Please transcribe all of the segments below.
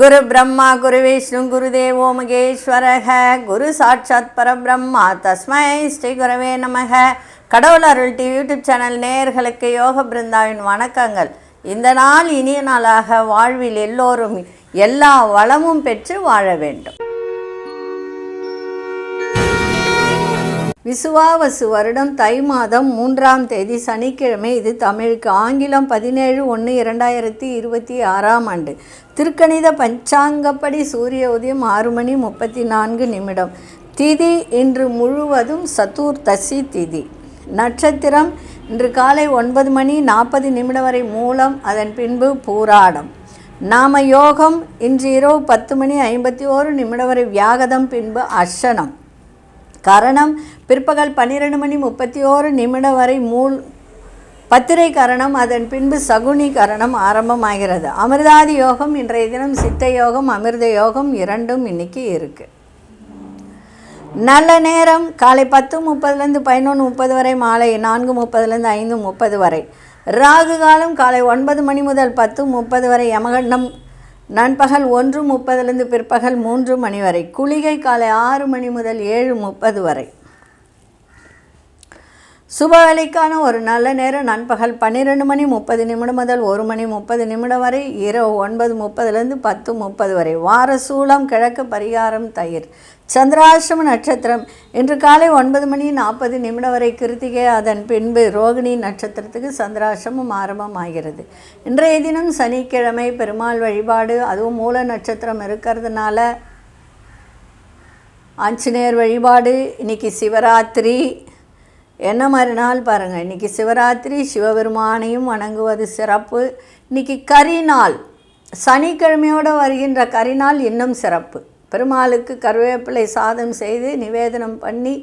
குரு பிரம்மா குரு விஷ்ணு குரு தேவோ மகேஸ்வரக. குரு சாட்சாத் பரபிரம்மா. தஸ்மை ஸ்ரீ குரவே நமக. கடவுள் அருள் டி யூடியூப் சேனல் நேயர்களுக்கு யோக பிருந்தாவின் வணக்கங்கள். இந்த நாள் இனிய நாளாக வாழ்வில் எல்லோரும் எல்லா வளமும் பெற்று வாழ வேண்டும். விசுவாவசு வருடம் தை மாதம் மூன்றாம் தேதி சனிக்கிழமை இது தமிழுக்கு. ஆங்கிலம் பதினேழு ஒன்று இரண்டாயிரத்தி இருபத்தி ஆறாம் ஆண்டு. திருக்கணித பஞ்சாங்கப்படி சூரிய உதயம் ஆறு மணி முப்பத்தி நான்கு நிமிடம். திதி இன்று முழுவதும் சதுர்தசி திதி. நட்சத்திரம் இன்று காலை ஒன்பது மணி நாற்பது நிமிடம் வரை மூலம் அதன் பின்பு பூராடம். நாம யோகம் இன்று இரவு பத்து மணி ஐம்பத்தி ஓரு நிமிடம் வரை வியாகதம் பின்பு அர்ஷனம் கரணம் பிற்பகல் பன்னிரெண்டு மணி முப்பத்தி ஓரு நிமிடம் வரை மூல் பத்திரை கரணம் அதன் பின்பு சகுனி கரணம் ஆரம்பமாகிறது. அமிர்தாதி யோகம் இன்றைய தினம் சித்த யோகம் அமிர்த யோகம் இரண்டும் இன்னைக்கு இருக்குது நல்ல நேரம் காலை பத்து முப்பதுலேருந்து பதினொன்று முப்பது வரை மாலை நான்கு முப்பதுலேருந்து ஐந்து முப்பது வரை. ராகு காலம் காலை ஒன்பது மணி முதல் பத்து முப்பது வரை யமகண்டம் நண்பகல் ஒன்று முப்பதுலேருந்து பிற்பகல் மூன்று மணி வரை குளிகை காலை ஆறு மணி முதல் ஏழு முப்பது வரை. சுபவேளைக்கான ஒரு நல்ல நேரம் நண்பகல் பன்னிரெண்டு மணி முப்பது நிமிடம் முதல் ஒரு மணி முப்பது நிமிடம் வரை இரவு ஒன்பது முப்பதுலேருந்து பத்து முப்பது வரை. வார சூளம் கிழக்கு பரிகாரம் தயிர். சந்திராசிரம நட்சத்திரம். இன்று காலை ஒன்பது மணி நாற்பது நிமிடம் வரை கிருத்திகை. அதன் பின்பு ரோகிணி நட்சத்திரத்துக்கு சந்திராசிரமம் ஆரம்பமாகிறது. இன்றைய தினம் சனிக்கிழமை பெருமாள் வழிபாடு. அதுவும் மூல நட்சத்திரம் இருக்கிறதுனால ஆஞ்சநேயர் வழிபாடு. இன்னைக்கு சிவராத்திரி. என்ன மாதிரி நாள் பாருங்கள் இன்றைக்கி சிவராத்திரி. சிவபெருமானையும் வணங்குவது சிறப்பு. இன்றைக்கி கரிநாள் சனிக்கிழமையோடு வருகின்ற கரிநாள் இன்னும் சிறப்பு. பெருமாளுக்கு கருவேப்பிலை சாதம் செய்து நிவேதனம் பண்ணி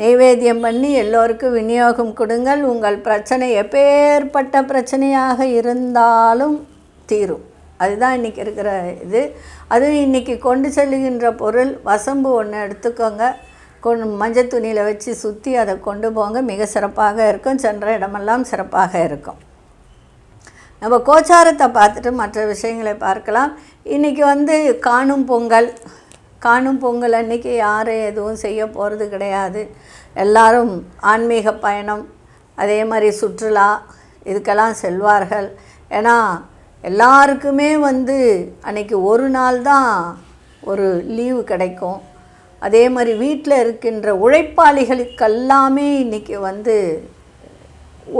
நைவேத்தியம் பண்ணி எல்லோருக்கும் விநியோகம் கொடுங்கள். உங்கள் பிரச்சனை எப்பேற்பட்ட பிரச்சனையாக இருந்தாலும் தீரும். அதுதான் இன்றைக்கி இருக்கிற இது. அதுவும் இன்றைக்கி கொண்டு செல்லுகின்ற பொருள். வசம்பு ஒன்று எடுத்துக்கோங்க. கொண்டு மஞ்சள் துணியில் வச்சு சுற்றி அதை கொண்டு போங்க. மிக சிறப்பாக இருக்கும். சென்ற இடமெல்லாம் சிறப்பாக இருக்கும். நம்ம கோச்சாரத்தை பார்த்துட்டு மற்ற விஷயங்களை பார்க்கலாம். இன்றைக்கி வந்து காணும் பொங்கல். காணும் பொங்கல் அன்றைக்கி யாரும் எதுவும் செய்ய போகிறது கிடையாது. எல்லாரும் ஆன்மீக பயணம் அதே மாதிரி சுற்றுலா இதுக்கெல்லாம் செல்வார்கள். ஏன்னா எல்லாருக்குமே வந்து அன்றைக்கி ஒரு நாள் தான் ஒரு லீவு கிடைக்கும். அதே மாதிரி வீட்டில் இருக்கின்ற உழைப்பாளிகளுக்கெல்லாமே இன்றைக்கி வந்து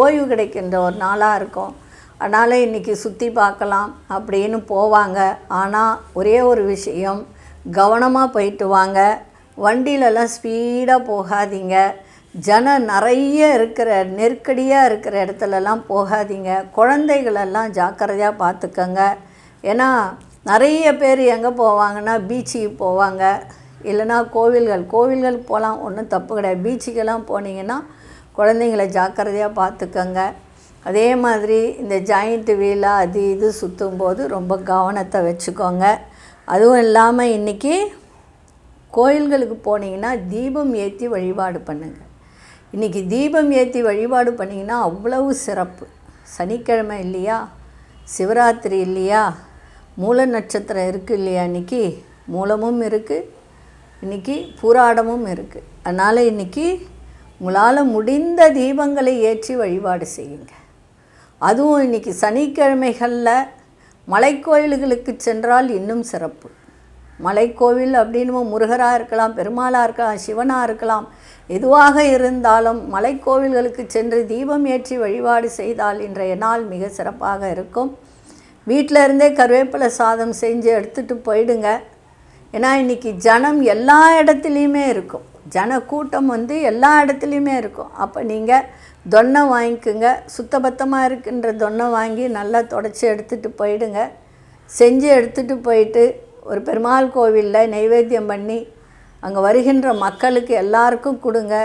ஓய்வு கிடைக்கின்ற ஒரு நாளாக இருக்கும். அதனால் இன்றைக்கி சுற்றி பார்க்கலாம் அப்படின்னு போவாங்க. ஆனால் ஒரே ஒரு விஷயம் கவனமாக போயிட்டு வாங்க. வண்டியிலலாம் ஸ்பீடாக போகாதீங்க. ஜனம் நிறைய இருக்கிற நெருக்கடியாக இருக்கிற இடத்துலலாம் போகாதீங்க. குழந்தைகளெல்லாம் ஜாக்கிரதையாக பார்த்துக்கோங்க. ஏன்னா நிறைய பேர் எங்கே போவாங்கன்னா பீச்சுக்கு போவாங்க. இல்லைனா கோவில்கள் கோவில்கள் போகலாம் ஒன்றும் தப்பு கிடையாது. பீச்சுக்கெல்லாம் போனீங்கன்னா குழந்தைங்கள ஜாக்கிரதையாக பார்த்துக்கோங்க. அதே மாதிரி இந்த ஜாயிண்ட் வீலாக அது இது சுற்றும் போது ரொம்ப கவனத்தை வச்சுக்கோங்க. அதுவும் இல்லாமல் இன்றைக்கி கோயில்களுக்கு போனீங்கன்னா தீபம் ஏற்றி வழிபாடு பண்ணுங்கள் இன்றைக்கி தீபம் ஏற்றி வழிபாடு பண்ணிங்கன்னா அவ்வளவு சிறப்பு. சனிக்கிழமை இல்லையா? சிவராத்திரி இல்லையா? மூல நட்சத்திரம் இருக்குது இல்லையா இன்றைக்கி மூலமும் இருக்குது இன்றைக்கி பூராடமும் இருக்குது அதனால் இன்றைக்கி உங்களால் முடிந்த தீபங்களை ஏற்றி வழிபாடு செய்யுங்க. அதுவும் இன்றைக்கி சனிக்கிழமைகளில் மலைக்கோயில்களுக்கு சென்றால் இன்னும் சிறப்பு. மலைக்கோவில் அப்படின்னு முருகராக இருக்கலாம் பெருமாளாக இருக்கலாம் சிவனாக இருக்கலாம். எதுவாக இருந்தாலும் மலைக்கோவில்களுக்கு சென்று தீபம் ஏற்றி வழிபாடு செய்தால் இன்றைய நாள் மிக சிறப்பாக இருக்கும். வீட்டில் இருந்தே கருவேப்பிலை சாதம் செஞ்சு எடுத்துகிட்டு போயிடுங்க. ஏன்னா இன்றைக்கி ஜனம் எல்லா இடத்துலையுமே இருக்கும். ஜன கூட்டம் வந்து எல்லா இடத்துலையுமே இருக்கும். அப்போ நீங்கள் தொன்னை வாங்கிக்கோங்க. சுத்தபத்தமாக இருக்கின்ற தொன்னை வாங்கி நல்லா தொடச்சி எடுத்துகிட்டு போயிடுங்க. செஞ்சு எடுத்துகிட்டு போயிட்டு ஒரு பெருமாள் கோவிலில் நைவேத்தியம் பண்ணி அங்கே வருகின்ற மக்களுக்கு எல்லாருக்கும் கொடுங்க.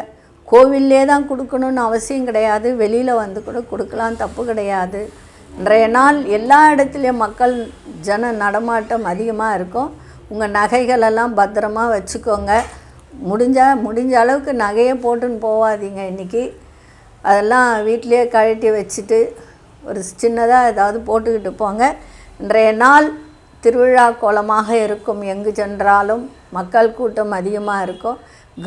கோவிலே தான் கொடுக்கணுன்னு அவசியம் கிடையாது. வெளியில் வந்து கூட கொடுக்கலாம். தப்பு கிடையாது. இன்றைய நாள் எல்லா இடத்துலையும் மக்கள் ஜன நடமாட்டம் அதிகமாக இருக்கும். உங்கள் நகைகளெல்லாம் பத்திரமா வச்சுக்கோங்க. முடிஞ்சால் முடிஞ்ச அளவுக்கு நகையை போட்டுன்னு போகாதீங்க இன்றைக்கி அதெல்லாம் வீட்டிலேயே கழட்டி வச்சுட்டு ஒரு சின்னதாக ஏதாவது போட்டுக்கிட்டு போங்க. இன்றைய நாள் திருவிழா கோலமாக இருக்கும். எங்கு சென்றாலும் மக்கள் கூட்டம் அதிகமாக இருக்கும்.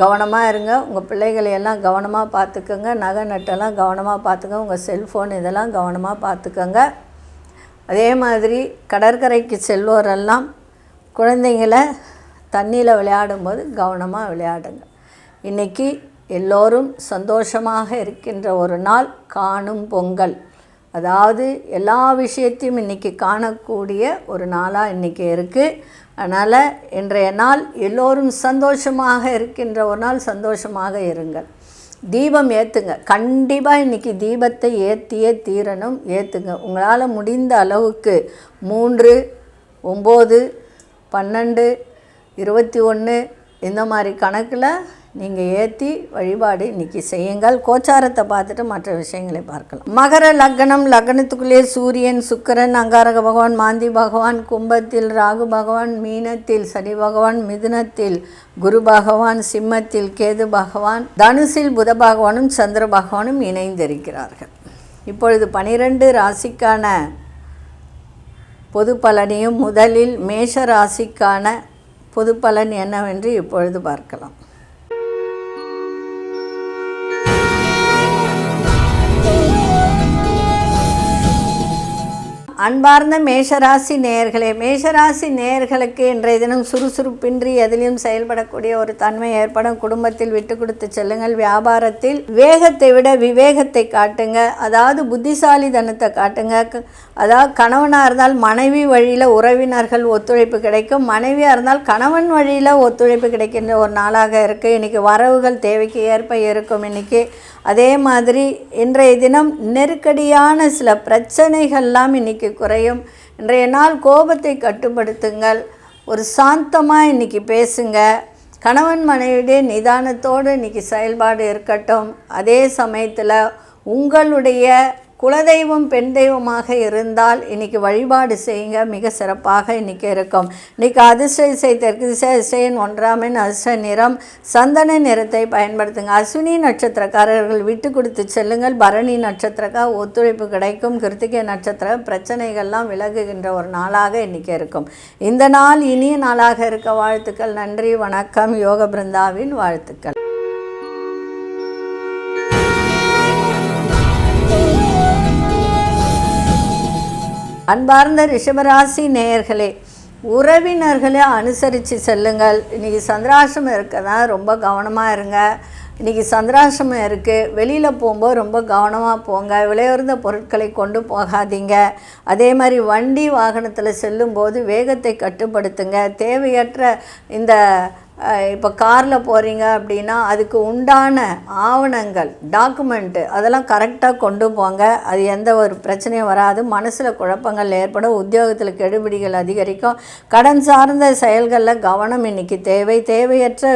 கவனமாக இருங்க. உங்கள் பிள்ளைகளை எல்லாம் கவனமாக பார்த்துக்கோங்க. நகை நட்டெல்லாம் கவனமாக பார்த்துக்கோங்க. உங்கள் செல்ஃபோன் இதெல்லாம் கவனமாக பார்த்துக்கோங்க. அதே மாதிரி கடற்கரைக்கு செல்வோரெல்லாம் குழந்தைங்கள தண்ணியில் விளையாடும்போது கவனமாக விளையாடுங்க. இன்றைக்கி எல்லோரும் சந்தோஷமாக இருக்கின்ற ஒரு நாள் காணும் பொங்கல். அதாவது எல்லா விஷயத்தையும் இன்றைக்கி காணக்கூடிய ஒரு நாளாக இன்றைக்கி இருக்குது அதனால் இன்றைய நாள் எல்லோரும் சந்தோஷமாக இருக்கின்ற ஒரு நாள் சந்தோஷமாக இருங்கள். தீபம் ஏற்றுங்க கண்டிப்பாக இன்றைக்கி தீபத்தை ஏற்றியே தீரணும் ஏற்றுங்க உங்களால் முடிந்த அளவுக்கு மூன்று ஒம்பது பன்னெண்டு இருபத்தி ஒன்று இந்த மாதிரி கணக்கில் நீங்கள் ஏற்றி வழிபாடு இன்றைக்கி செய்யுங்கள். கோச்சாரத்தை பார்த்துட்டு மற்ற விஷயங்களை பார்க்கலாம். மகர லக்னம் லக்னத்துக்குள்ளே சூரியன் சுக்கரன் அங்காரக பகவான் மாந்தி பகவான் கும்பத்தில் ராகு பகவான் மீனத்தில் சனி பகவான் மிதுனத்தில் குரு பகவான் சிம்மத்தில் கேது பகவான் தனுசில் புத பகவானும் சந்திர பகவானும் இணைந்திருக்கிறார்கள். இப்பொழுது பனிரெண்டு ராசிக்கான பொது பலனையும் முதலில் மேஷ ராசிக்கான பொது பலன் என்னவென்று இப்பொழுது பார்க்கலாம். அன்பார்ந்த மேஷராசி நேயர்களே மேஷராசி நேயர்களுக்கு இன்றைய தினம் சுறுசுறுப்பின்றி எதிலையும் செயல்படக்கூடிய ஒரு தன்மை ஏற்படும். குடும்பத்தில் விட்டு கொடுத்து செல்லுங்கள். வியாபாரத்தில் வேகத்தை விட விவேகத்தை காட்டுங்க. அதாவது புத்திசாலித்தனத்தை காட்டுங்க. அதாவது கணவனாக இருந்தால் மனைவி வழியில் உறவினர்கள் ஒத்துழைப்பு கிடைக்கும். மனைவியாக இருந்தால் கணவன் வழியில் ஒத்துழைப்பு கிடைக்கின்ற ஒரு நாளாக இருக்குது இன்றைக்கி வரவுகள் தேவைக்கு ஏற்ப இருக்கும் இன்றைக்கி அதே மாதிரி இன்றைய தினம் நெருக்கடியான சில பிரச்சனைகள்லாம் இன்றைக்கி குறையும். இன்றைய நாள் கோபத்தை கட்டுப்படுத்துங்கள். ஒரு சாந்தமாக இன்றைக்கி பேசுங்க. கணவன் மனைவியுடைய நிதானத்தோடு இன்றைக்கி செயல்பாடு இருக்கட்டும். அதே சமயத்தில் உங்களுடைய குலதெய்வம் பெண் தெய்வமாக இருந்தால் இன்னைக்கு வழிபாடு செய்யுங்க. மிக சிறப்பாக இன்றைக்கி இருக்கும். இன்றைக்கி அதிர்ஷ்ட இசை தெற்கு திசை இசையின் ஒன்றாமின் அதிர்ஷ்ட நிறம். சந்தன நிறத்தை பயன்படுத்துங்க. அஸ்வினி நட்சத்திரக்காரர்கள் விட்டு கொடுத்து செல்லுங்கள். பரணி நட்சத்திரக்கா ஒத்துழைப்பு கிடைக்கும். கிருத்திகை நட்சத்திர பிரச்சனைகள்லாம் விலகுகின்ற ஒரு நாளாக இன்றைக்கி இருக்கும். இந்த நாள் இனிய நாளாக இருக்க வாழ்த்துக்கள். நன்றி வணக்கம். யோக பிருந்தாவின் வாழ்த்துக்கள். அன்பார்ந்த ரிஷபராசி நேயர்களே உறவினர்களை அனுசரித்து செல்லுங்கள். இன்றைக்கி சந்திராசிரமம் இருக்கதா ரொம்ப கவனமாக இருங்க. இன்றைக்கி சந்திராசிரமம் இருக்குது வெளியில் போகும்போது ரொம்ப கவனமாக போங்க. விலையுறந்த பொருட்களை கொண்டு போகாதீங்க. அதே மாதிரி வண்டி வாகனத்தில் செல்லும்போது வேகத்தை கட்டுப்படுத்துங்க. தேவையற்ற இந்த இப்போ காரில் போகிறீங்க அப்படின்னா அதுக்கு உண்டான ஆவணங்கள் டாக்குமெண்ட்டு அதெல்லாம் கரெக்டாக கொண்டு போங்க. அது எந்த ஒரு பிரச்சனையும் வராது. மனசில் குழப்பங்கள் ஏற்படும். உத்தியோகத்தில் கெடுபிடிகள் அதிகரிக்கும். கடன் சார்ந்த செயல்களில் கவனம் இன்னைக்கு தேவை. தேவையற்ற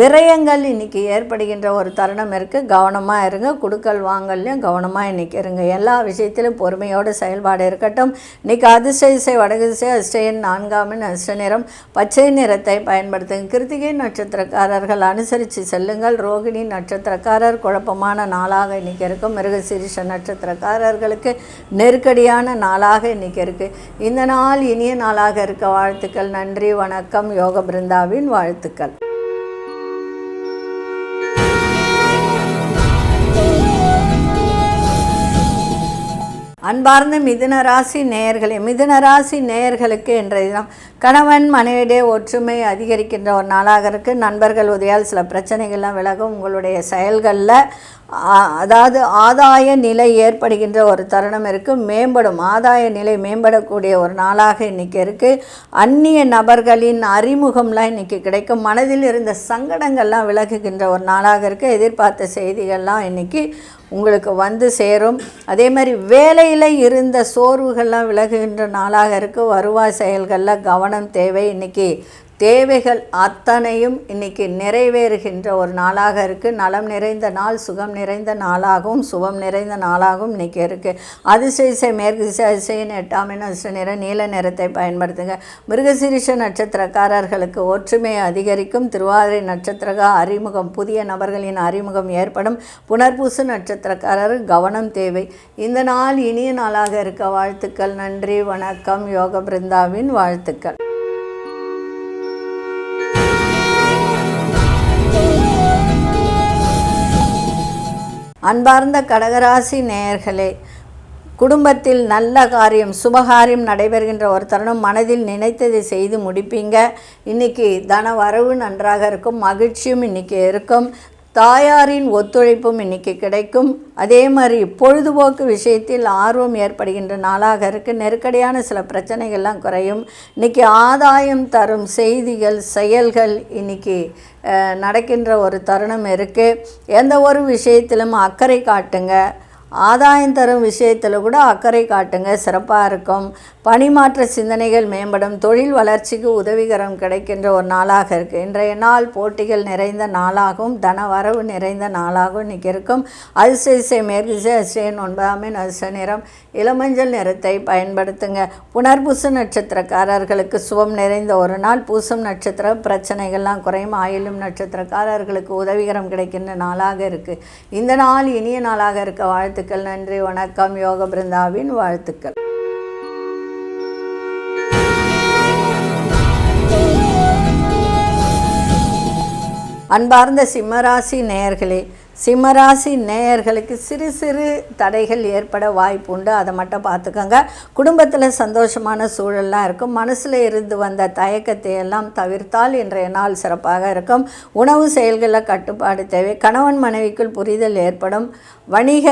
விரயங்கள் இன்னைக்கு ஏற்படுகின்ற ஒரு தருணம் இருக்குது கவனமாக இருங்க. குடுக்கல் வாங்கல்லையும் கவனமாக இன்னைக்கு இருங்க. எல்லா விஷயத்திலும் பொறுமையோடு செயல்பாடு இருக்கட்டும். இன்றைக்கி அதிர்ஷ்ட இசை வடகு திசை அதிர்ஷ்டன் நான்காமின் அதிர்ஷ்ட நிறம் பச்சை நிறத்தை பயன்படுத்துங்க. கிருத்திகை நட்சத்திரக்காரர்கள் அனுசரித்து செல்லுங்கள். ரோகிணி நட்சத்திரக்காரர் குழப்பமான நாளாக இன்றைக்கி இருக்கும் மிருகசீரிஷ நட்சத்திரக்காரர்களுக்கு நெருக்கடியான நாளாக இன்றைக்கி இருக்குது இந்த நாள் இனிய நாளாக இருக்க வாழ்த்துக்கள். நன்றி வணக்கம். யோக பிருந்தாவின் வாழ்த்துக்கள். அன்பார்ந்த மிதுன ராசி நேயர்களே மிதுன ராசி நேயர்களுக்கு இன்றைய தினம் கணவன் மனைவியிடையே ஒற்றுமை அதிகரிக்கின்ற ஒரு நாளாக இருக்குது நண்பர்கள் உதவியால் சில பிரச்சனைகள்லாம் விலகும். உங்களுடைய செயல்களில் அதாவது ஆதாய நிலை ஏற்படுகின்ற ஒரு தருணம் இருக்குது மேம்படும் ஆதாய நிலை மேம்படக்கூடிய ஒரு நாளாக இன்றைக்கி இருக்குது அந்நிய நபர்களின் அறிமுகம்லாம் இன்றைக்கி கிடைக்கும். மனதில் இருந்த சங்கடங்கள்லாம் விலகுகின்ற ஒரு நாளாக இருக்குது எதிர்பார்த்த செய்திகள்லாம் இன்றைக்கி உங்களுக்கு வந்து சேரும். அதே மாதிரி வேலையில் இருந்த சோர்வுகள்லாம் விலகுகின்ற நாளாக இருக்குது வருவாய் செயல்களில் கவனம் தேவை. இன்றைக்கி தேவைகள் அத்தனையும் இன்னைக்கு நிறைவேறுகின்ற ஒரு நாளாக இருக்குது நலம் நிறைந்த நாள் சுகம் நிறைந்த நாளாகவும் சுபம் நிறைந்த நாளாகவும் இன்னைக்கு இருக்குது அதிசயிசை மேற்கு திசை அதிசயின் எட்டாம் எண் நிற நீல நிறத்தை பயன்படுத்துங்க. மிருகசிரிஷ நட்சத்திரக்காரர்களுக்கு ஒற்றுமை அதிகரிக்கும். திருவாதிரை நட்சத்திரக அறிமுகம் புதிய நபர்களின் அறிமுகம் ஏற்படும். புனர்பூசு நட்சத்திரக்காரர் கவனம் தேவை. இந்த நாள் இனிய நாளாக இருக்க. வாழ்த்துக்கள் நன்றி வணக்கம். யோக பிருந்தாவின் வாழ்த்துக்கள். அன்பார்ந்த கடகராசி நேயர்களே குடும்பத்தில் நல்ல காரியம் சுபகாரியம் நடைபெறுகின்ற ஒரு தருணம் மனதில் நினைத்ததை செய்து முடிப்பீங்க. இன்னைக்கு தன வரவு நன்றாக இருக்கும் மகிழ்ச்சியும் இன்னைக்கு இருக்கும். தாயாரின் ஒத்துழைப்பும் இன்னைக்கு கிடைக்கும். அதே மாதிரி பொழுதுபோக்கு விஷயத்தில் ஆர்வம் ஏற்படுகின்ற நாளாக இருக்குது நெருக்கடியான சில பிரச்சனைகள்லாம் குறையும். இன்னைக்கு ஆதாயம் தரும் செய்திகள் செயல்கள் இன்னைக்கு நடக்கின்ற ஒரு தருணம் இருக்குது எந்த ஒரு விஷயத்திலும் அக்கறை காட்டுங்க. ஆதாயம் தரும் விஷயத்தில் கூட அக்கறை காட்டுங்க. சிறப்பாக இருக்கும். பணிமாற்ற சிந்தனைகள் மேம்படும். தொழில் வளர்ச்சிக்கு உதவிகரம் கிடைக்கின்ற ஒரு நாளாக இருக்குது இன்றைய நாள் போட்டிகள் நிறைந்த நாளாகவும் தன வரவு நிறைந்த நாளாகவும் இன்றைக்கி இருக்கும் அதிசய மேற்கிசை திசை அதிசயன் ஒன்பதாமின் நிறம். இளமஞ்சள் நிறத்தை பயன்படுத்துங்க. புனர்பூச நட்சத்திரக்காரர்களுக்கு சுபம் நிறைந்த ஒரு நாள். பூசம் நட்சத்திர பிரச்சனைகள்லாம் குறையும். ஆயிலும் நட்சத்திரக்காரர்களுக்கு உதவிகரம் கிடைக்கின்ற நாளாக இருக்குது இந்த நாள் இனிய நாளாக இருக்க வாழ்த்துக்கள் நன்றி வணக்கம். யோக பிருந்தாவின் வாழ்த்துக்கள். அன்பார்ந்த சிம்மராசி நேயர்களே சிம்மராசி நேயர்களுக்கு சிறு சிறு தடைகள் ஏற்பட வாய்ப்பு உண்டு. அதை மட்டும் பார்த்துக்கோங்க. குடும்பத்தில் சந்தோஷமான சூழல்லாம் இருக்கும். மனசில் இருந்து வந்த தயக்கத்தை எல்லாம் தவிர்த்தால் இன்றைய நாள் சிறப்பாக இருக்கும். உணவு செயல்களில் கட்டுப்பாடு தேவை. கணவன் மனைவிக்குள் புரிதல் ஏற்படும். வணிக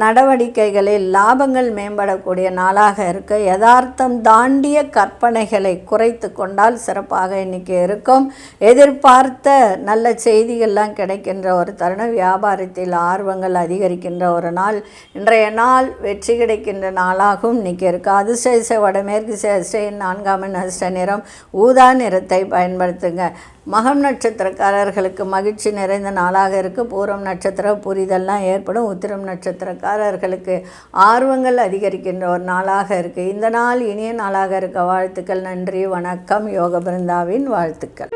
நடவடிக்கைகளில் லாபங்கள் மேம்படக்கூடிய நாளாக இருக்க யதார்த்தம் தாண்டிய கற்பனைகளை குறைத்து கொண்டால் சிறப்பாக இன்னைக்கு இருக்கும். எதிர்பார்த்த நல்ல செய்திகள்லாம் கிடைக்கின்ற ஒரு தருணம் வியாபாரத்தில் ஆர்வங்கள் அதிகரிக்கின்ற ஒரு நாள் இன்றைய நாள் வெற்றி கிடைக்கின்ற நாளாகவும் இன்னைக்கு இருக்கு. அதிர்ஷ்ட வடமேற்கு அதிர்ஷ்ட நான்காம் அதிர்ஷ்ட நிறம் ஊதா நிறத்தை பயன்படுத்துங்க. மகம் நட்சத்திரக்காரர்களுக்கு மகிழ்ச்சி நிறைந்த நாளாக இருக்குது பூரம் நட்சத்திர புரிதல்லாம் ஏற்படும். உத்திரம் நட்சத்திரக்காரர்களுக்கு ஆர்வங்கள் அதிகரிக்கின்ற ஒரு நாளாக இருக்குது இந்த நாள் இனிய நாளாக இருக்க. வாழ்த்துக்கள் நன்றி வணக்கம். யோக பிருந்தாவின் வாழ்த்துக்கள்.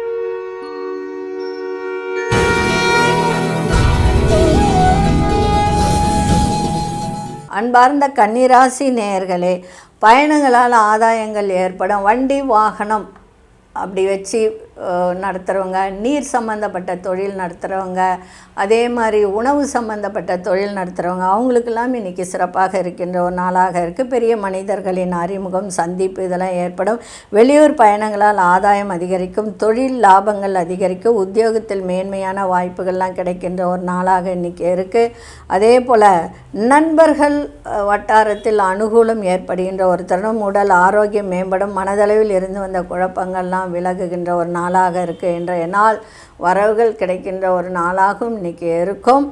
அன்பார்ந்த கன்னிராசி நேயர்களே பயணங்களால் ஆதாயங்கள் ஏற்படும். வண்டி வாகனம் அப்படி வச்சு நடத்துகிறவங்க நீர் சம்மந்தப்பட்ட தொழில் நடத்துகிறவங்க அதே மாதிரி உணவு சம்மந்தப்பட்ட தொழில் நடத்துகிறவங்க அவங்களுக்கெல்லாம் இன்றைக்கி சிறப்பாக இருக்கின்ற ஒரு நாளாக இருக்குது பெரிய மனிதர்களின் அறிமுகம் சந்திப்பு இதெல்லாம் ஏற்படும். வெளியூர் பயணங்களால் ஆதாயம் அதிகரிக்கும். தொழில் லாபங்கள் அதிகரிக்கும். உத்தியோகத்தில் மேன்மையான வாய்ப்புகள்லாம் கிடைக்கின்ற ஒரு நாளாக இன்றைக்கி இருக்குது அதே போல் நண்பர்கள் வட்டாரத்தில் அனுகூலம் ஏற்படுகின்ற ஒரு தருணம். உடல் ஆரோக்கியம் மேம்படும். மனதளவில் இருந்து வந்த குழப்பங்கள்லாம் விலகுகின்ற ஒரு நாள் நாளாக இருக்குது இன்றைய நாள் வரவுகள் கிடைக்கின்ற ஒரு நாளாகவும் இன்றைக்கி இருக்கும்.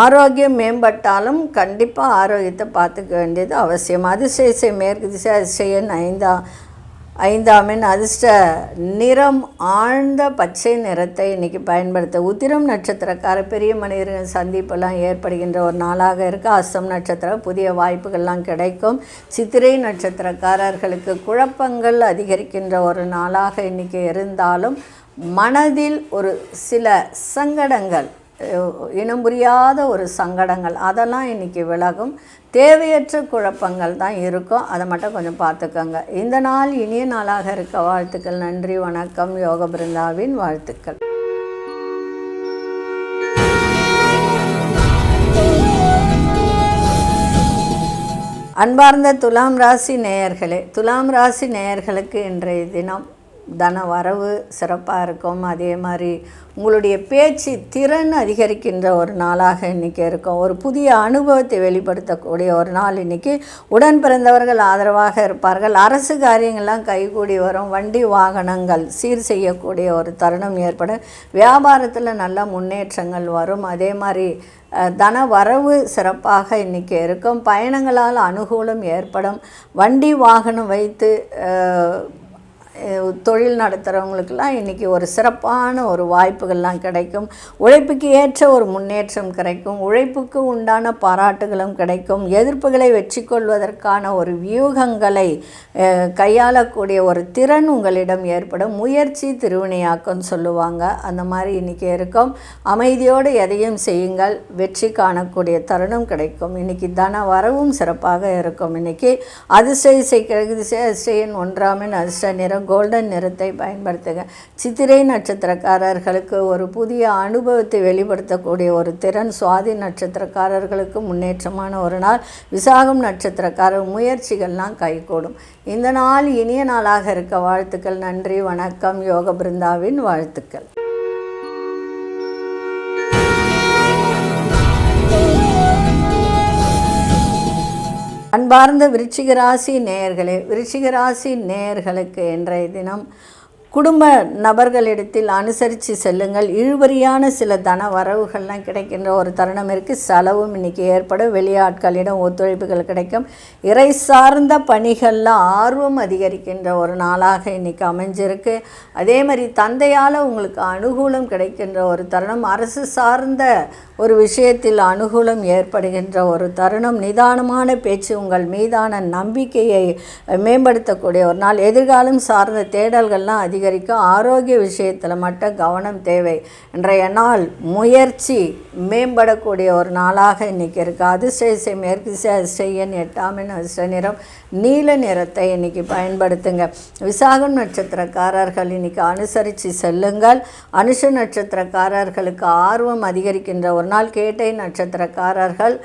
ஆரோக்கியம் மேம்பட்டாலும் கண்டிப்பாக ஆரோக்கியத்தை பார்த்துக்க வேண்டியது அவசியம். அதிசய மேற்கு திசை அதிசயன் ஐந்தாம் ஐந்தாம் அதிர்ஷ்ட நிறம் ஆழ்ந்த பச்சை நிறத்தை இன்றைக்கி பயன்படுத்த உத்திரம் நட்சத்திரக்கார பெரிய மனிதர்கள் சந்திப்பெல்லாம் ஏற்படுகின்ற ஒரு நாளாக இருக்குது அஸ்தம் நட்சத்திரம் புதிய வாய்ப்புகள்லாம் கிடைக்கும். சித்திரை நட்சத்திரக்காரர்களுக்கு குழப்பங்கள் அதிகரிக்கின்ற ஒரு நாளாக இன்னைக்கு இருந்தாலும் மனதில் ஒரு சில சங்கடங்கள் இனம் புரியாத ஒரு சங்கடங்கள் அதெல்லாம் இன்றைக்கி விலகும். தேவையற்ற குழப்பங்கள் தான் இருக்கும். அதை மட்டும் கொஞ்சம் பார்த்துக்கோங்க. இந்த நாள் இனிய நாளாக இருக்க வாழ்த்துக்கள். நன்றி வணக்கம். யோக பிருந்தாவின் வாழ்த்துக்கள். அன்பார்ந்த துலாம் ராசி நேயர்களே துலாம் ராசி நேயர்களுக்கு இன்றைய தினம் தன வரவு சிறப்பாக இருக்கும். அதே மாதிரி உங்களுடைய பேச்சு திறன் அதிகரிக்கின்ற ஒரு நாளாக இன்றைக்கி இருக்கும். ஒரு புதிய அனுபவத்தை வெளிப்படுத்தக்கூடிய ஒரு நாள் இன்றைக்கி உடன் பிறந்தவர்கள் ஆதரவாக இருப்பார்கள். அரசு காரியங்கள்லாம் கைகூடி வரும். வண்டி வாகனங்கள் சீர் செய்யக்கூடிய ஒரு தருணம் ஏற்படும். வியாபாரத்தில் நல்ல முன்னேற்றங்கள் வரும். அதே மாதிரி தன வரவு சிறப்பாக இன்றைக்கி இருக்கும். பயணங்களால் அனுகூலம் ஏற்படும். வண்டி வாகனம் வைத்து தொழில் நடத்துகிறவங்களுக்கெல்லாம் இன்றைக்கி ஒரு சிறப்பான ஒரு வாய்ப்புகள்லாம் கிடைக்கும். உழைப்புக்கு ஏற்ற ஒரு முன்னேற்றம் கிடைக்கும். உழைப்புக்கு உண்டான பாராட்டுகளும் கிடைக்கும். எதிர்ப்புகளை வெற்றி கொள்வதற்கான ஒரு வியூகங்களை கையாளக்கூடிய ஒரு திறன் உங்களிடம் ஏற்படும். முயற்சி திருவினையாக்கம் சொல்லுவாங்க. அந்த மாதிரி இன்றைக்கி இருக்கும். அமைதியோடு எதையும் செய்யுங்கள். வெற்றி காணக்கூடிய தருணம் கிடைக்கும். இன்றைக்கி தன வரவும் சிறப்பாக இருக்கும். இன்றைக்கி அதிசய இசை அதிசயன் ஒன்றாமின் அதிர்ஷ்ட நிறம் கோல்டன் நிறத்தை பயன்படுத்துங்க சித்திரை நட்சத்திரக்காரர்களுக்கு ஒரு புதிய அனுபவத்தை வெளிப்படுத்தக்கூடிய ஒரு திறன் சுவாதி நட்சத்திரக்காரர்களுக்கு முன்னேற்றமான ஒரு நாள். விசாகம் நட்சத்திரக்காரர் முயற்சிகள்லாம் கைகூடும். இந்த நாள் இனிய நாளாக இருக்க. வாழ்த்துக்கள் நன்றி வணக்கம். யோக பிருந்தாவின் வாழ்த்துக்கள். அன்பார்ந்த விருச்சிக ராசி நேயர்களே விருச்சிக ராசி நேயர்களுக்கு இன்றைய தினம் குடும்ப நபர்களிடத்தில் அனுசரித்து செல்லுங்கள். இழுபறியான சில தன வரவுகள்லாம் கிடைக்கின்ற ஒரு தருணம் இருக்குது செலவும் இன்றைக்கி ஏற்படும். வெளியாட்களிடம் ஒத்துழைப்புகள் கிடைக்கும். இறை சார்ந்த பணிகளில் ஆர்வம் அதிகரிக்கின்ற ஒரு நாளாக இன்றைக்கி அமைஞ்சிருக்கு. அதே மாதிரி தந்தையால் உங்களுக்கு அனுகூலம் கிடைக்கின்ற ஒரு தருணம். அரசு சார்ந்த ஒரு விஷயத்தில் அனுகூலம் ஏற்படுகின்ற ஒரு தருணம் நிதானமான பேச்சு உங்கள் மீதான நம்பிக்கையை மேம்படுத்தக்கூடிய ஒரு நாள். எதிர்காலம் சார்ந்த தேடல்கள்லாம் அதிகரிக்கும் ஆரோக்கிய விஷயத்தில் மட்டும் கவனம் தேவை. இன்றைய நாள் முயற்சி மேம்படக்கூடிய ஒரு நாளாக இன்றைக்கி இருக்குது அதிர்ஷ்ட மேற்கு திசை எட்டாமின் அதிர்ஷ்ட நிறம் நீல நிறத்தை இன்றைக்கி பயன்படுத்துங்க. விசாகம் நட்சத்திரக்காரர்கள் இன்றைக்கி அனுசரித்து செல்லுங்கள். அனுஷ நட்சத்திரக்காரர்களுக்கு ஆர்வம் அதிகரிக்கின்ற ஒரு நாள் கேட்டை நட்சத்திரக்காரர்கள்.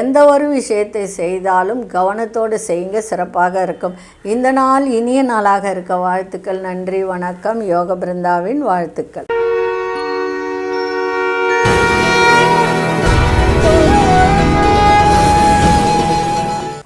எந்த ஒரு விஷயத்தை செய்தாலும் கவனத்தோடு செய்யுங்க சிறப்பாக இருக்கும். இந்த நாள் இனிய நாளாக இருக்க வாழ்த்துக்கள். நன்றி வணக்கம். யோக பிருந்தாவின் வாழ்த்துக்கள்.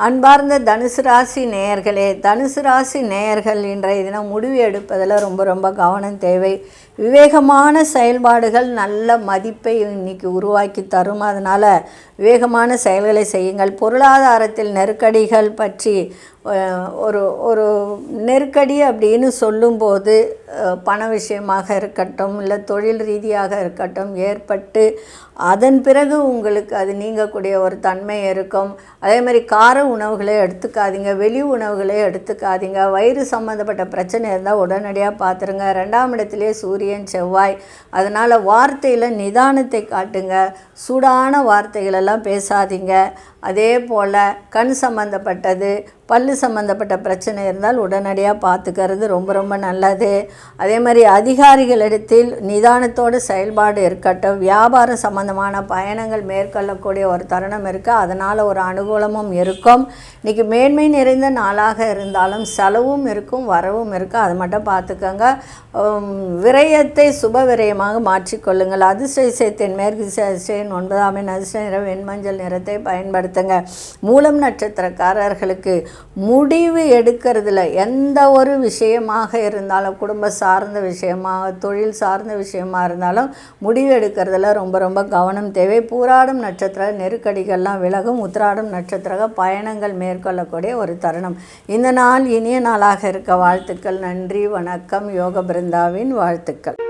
அன்பார்ந்த தனுசு ராசி நேயர்களே தனுசு ராசி நேயர்கள் இன்றைய தினம் முடிவு எடுப்பதில் ரொம்ப ரொம்ப கவனம் தேவை. விவேகமான செயல்பாடுகள் நல்ல மதிப்பை இன்னைக்கு உருவாக்கி தரும். அதனால் விவேகமான செயல்களை செய்யுங்கள். பொருளாதாரத்தில் நெருக்கடிகள் பற்றி ஒரு ஒரு நெருக்கடி அப்படின்னு சொல்லும்போது பண விஷயமாக இருக்கட்டும் இல்லை தொழில் ரீதியாக இருக்கட்டும் ஏற்பட்டு அதன் பிறகு உங்களுக்கு அது நீங்கக்கூடிய ஒரு தன்மை இருக்கும். அதே மாதிரி கார உணவுகளை எடுத்துக்காதீங்க வெளி உணவுகளை எடுத்துக்காதீங்க. வயிறு சம்மந்தப்பட்ட பிரச்சனை இருந்தால் உடனடியாக பார்த்துருங்க ரெண்டாம் இடத்துலேயே சூரியன் செவ்வாய் அதனால் வார்த்தையில் நிதானத்தை காட்டுங்க. சூடான வார்த்தைகளெல்லாம் பேசாதீங்க. அதே போல் கண் சம்மந்தப்பட்டது பல்லு சம்மந்தப்பட்ட பிரச்சனை இருந்தால் உடனடியாக பார்த்துக்கிறது ரொம்ப ரொம்ப நல்லது. அதே மாதிரி அதிகாரிகளிடத்தில் நிதானத்தோடு செயல்பாடு இருக்கட்டும். வியாபாரம் சம்மந்தமான பயணங்கள் மேற்கொள்ளக்கூடிய ஒரு தருணம் இருக்குது அதனால் ஒரு அனுகூலமும் இருக்கும். இன்றைக்கி மேன்மை நிறைந்த நாளாக இருந்தாலும் செலவும் இருக்கும் வரவும் இருக்கும் அதை மட்டும் பார்த்துக்கோங்க விரயத்தை சுப விரயமாக மாற்றிக்கொள்ளுங்கள். அதிர்ஷ்டத்தின் மேற்கு திசை அதிர்ஷ்டன் ஒன்பதாம் எண் அதிர்ஷ்ட நிறம் வெண்மஞ்சள் நிறத்தை பயன்படுத்துங்க. மூலம் நட்சத்திரக்காரர்களுக்கு முடிவு எடுக்கிறதுல எந்த ஒரு விஷயமாக இருந்தாலும் குடும்ப சார்ந்த விஷயமாக தொழில் சார்ந்த விஷயமாக இருந்தாலும் முடிவு எடுக்கிறதுல ரொம்ப ரொம்ப கவனம் தேவை. பூராடும் நட்சத்திர நெருக்கடிகள்லாம் விலகும். உத்திராடும் நட்சத்திர பயணங்கள் மேற்கொள்ளக்கூடிய ஒரு தருணம். இந்த நாள் இனிய நாளாக இருக்க. வாழ்த்துக்கள் நன்றி வணக்கம். யோக பிருந்தாவின் வாழ்த்துக்கள்.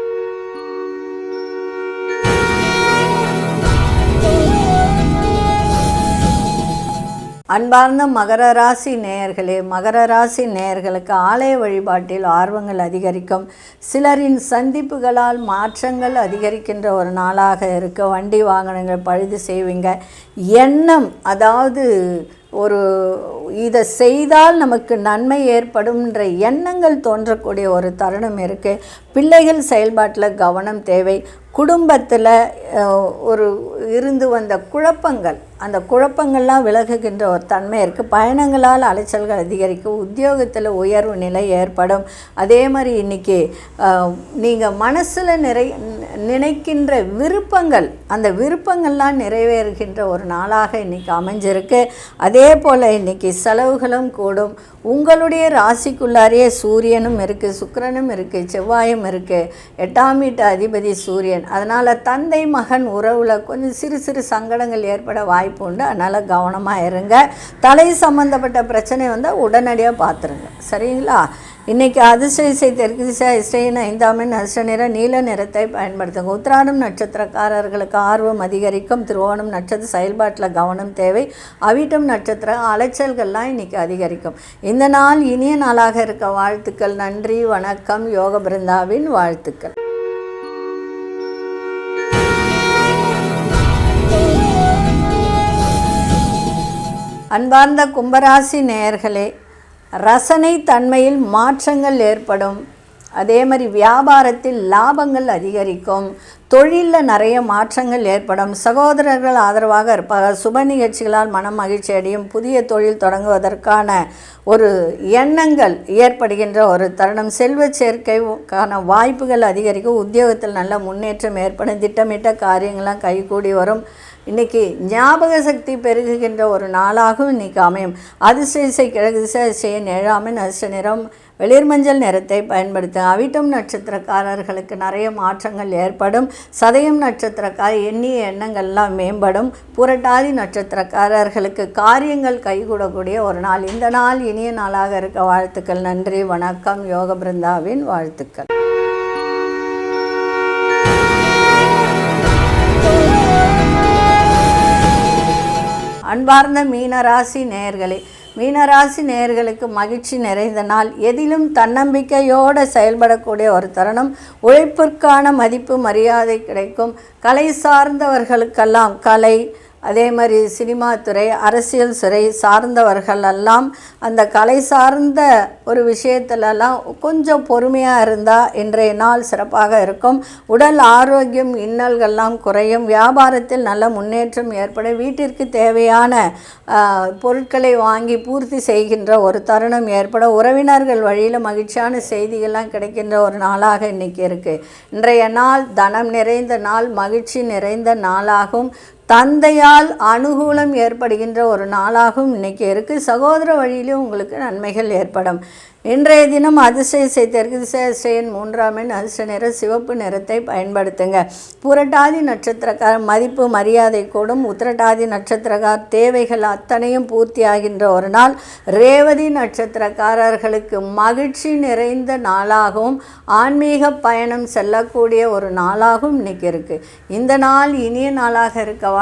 அன்பார்ந்த மகர ராசி நேயர்களே மகர ராசி நேயர்களுக்கு ஆலய வழிபாட்டில் ஆர்வங்கள் அதிகரிக்கும். சிலரின் சந்திப்புகளால் மாற்றங்கள் அதிகரிக்கின்ற ஒரு நாளாக இருக்க வண்டி வாகனங்கள் பழுது செய்வீங்க. எண்ணம் அதாவது ஒரு இதை செய்தால் நமக்கு நன்மை ஏற்படும்ன்ற எண்ணங்கள் தோன்றக்கூடிய ஒரு தருணம் இருக்குது பிள்ளைகள் செயல்பாட்டில் கவனம் தேவை. குடும்பத்தில் ஒரு இருந்து வந்த குழப்பங்கள் அந்த குழப்பங்கள்லாம் விலகுகின்ற ஒரு தன்மை இருக்குது பயணங்களால் அலைச்சல்கள் அதிகரிக்கும் உத்தியோகத்தில் உயர்வு நிலை ஏற்படும். அதே மாதிரி இன்றைக்கி நீங்கள் மனசில் நிறை நினைக்கின்ற விருப்பங்கள் அந்த விருப்பங்கள்லாம் நிறைவேறுகின்ற ஒரு நாளாக இன்றைக்கி அமைஞ்சிருக்கு. அதே போல் இன்றைக்கி செலவுகளும் கூடும். உங்களுடைய ராசிக்குள்ளாரியே சூரியனும் இருக்குது சுக்கரனும் இருக்குது செவ்வாயும் இருக்குது எட்டாம் வீட்டு அதிபதி சூரியன் அதனால் தந்தை மகன் உறவில் கொஞ்சம் சிறு சிறு சங்கடங்கள் ஏற்பட வாய்ப்பு உண்டு. அதனால் கவனமாக இருங்க. தலை சம்மந்தப்பட்ட பிரச்சனை வந்தால் உடனடியாக பார்த்துருங்க சரிங்களா? இன்னைக்கு இசை தெற்கு திசை இசையின் ஐந்தாமின் அஷ்ட நிற நீல நிறத்தை பயன்படுத்துங்க. உத்திராடம் நட்சத்திரக்காரர்களுக்கு ஆர்வம் அதிகரிக்கும். திருவோணம் நட்சத்திர செயல்பாட்டில் கவனம் தேவை. அவிட்டம் நட்சத்திர அலைச்சல்கள்லாம் இன்றைக்கி அதிகரிக்கும். இந்த நாள் இனிய நாளாக இருக்க வாழ்த்துக்கள். நன்றி வணக்கம். யோக பிருந்தாவின் வாழ்த்துக்கள். அன்பார்ந்த கும்பராசி நேயர்களே ரசனை தன்மையில் மாற்றங்கள் ஏற்படும். அதே மாதிரி வியாபாரத்தில் லாபங்கள் அதிகரிக்கும். தொழிலில் நிறைய மாற்றங்கள் ஏற்படும். சகோதரர்கள் ஆதரவாக இருப்பார்கள். சுப நிகழ்ச்சிகளால் மனம் மகிழ்ச்சி அடையும். புதிய தொழில் தொடங்குவதற்கான ஒரு எண்ணங்கள் ஏற்படுகின்ற ஒரு தருணம். செல்வ சேர்க்கைக்கான வாய்ப்புகள் அதிகரிக்கும். உத்தியோகத்தில் நல்ல முன்னேற்றம் ஏற்படும். திட்டமிட்ட காரியங்கள்லாம் கைகூடி வரும். இன்னைக்கு ஞாபக சக்தி பெருகுகின்ற ஒரு நாளாகவும் இன்னைக்கு அமையும். அதிசய கிழக்கு திசை அதிசய ஏழாமின் அதிர்ஷ்ட நிறம் வெளிர்மஞ்சள் நிறத்தை பயன்படுத்தும் அவிட்டம் நட்சத்திரக்காரர்களுக்கு நிறைய மாற்றங்கள் ஏற்படும். சதயம் நட்சத்திரக்கார எண்ணிய எண்ணங்கள்லாம் மேம்படும். புரட்டாதி நட்சத்திரக்காரர்களுக்கு காரியங்கள் கைகூடக்கூடிய ஒரு நாள். இந்த நாள் இனிய நாளாக இருக்க வாழ்த்துக்கள். நன்றி வணக்கம். யோக பிருந்தாவின் வாழ்த்துக்கள். அன்பார்ந்த மீனராசி நேயர்களே மீனராசி நேயர்களுக்கு மகிழ்ச்சி நிறைந்த நாள். எதிலும் தன்னம்பிக்கையோடு செயல்படக்கூடிய ஒரு தருணம். உழைப்பிற்கான மதிப்பு மரியாதை கிடைக்கும். கலை சார்ந்தவர்களுக்கெல்லாம் கலை அதே மாதிரி சினிமா துறை அரசியல் துறை சார்ந்தவர்கள் எல்லாம் அந்த கலை சார்ந்த ஒரு விஷயத்துலலாம் கொஞ்சம் பொறுமையாக இருந்தால் இன்றைய நாள் சிறப்பாக இருக்கும். உடல் ஆரோக்கியம் இன்னல்கள்லாம் குறையும். வியாபாரத்தில் நல்ல முன்னேற்றம் ஏற்படும். வீட்டிற்கு தேவையான பொருட்களை வாங்கி பூர்த்தி செய்கின்ற ஒரு தருணம் ஏற்படும் உறவினர்கள் வழியில் மகிழ்ச்சியான செய்திகள்லாம் கிடைக்கின்ற ஒரு நாளாக இன்றைக்கி இருக்குது இன்றைய நாள் தனம் நிறைந்த நாள் மகிழ்ச்சி நிறைந்த நாளாகும். தந்தையால் அனுகூலம் ஏற்படுகின்ற ஒரு நாளாகவும் இன்னைக்கு இருக்குது சகோதர வழியிலும் உங்களுக்கு நன்மைகள் ஏற்படும். இன்றைய தினம் அதிசய தெற்கு திசையன் மூன்றாம் எண் அதிர்ஷ்ட நிற சிவப்பு நிறத்தை பயன்படுத்துங்க. புரட்டாதி நட்சத்திரக்கார மதிப்பு மரியாதை கூடும். உத்திரட்டாதி நட்சத்திரக்கார் தேவைகள் அத்தனையும் பூர்த்தி ஆகின்ற ஒரு நாள். ரேவதி நட்சத்திரக்காரர்களுக்கு மகிழ்ச்சி நிறைந்த நாளாகவும் ஆன்மீக பயணம் செல்லக்கூடிய ஒரு நாளாகவும் இன்னைக்கு இருக்குது இந்த நாள் இனிய நாளாக இருக்கவா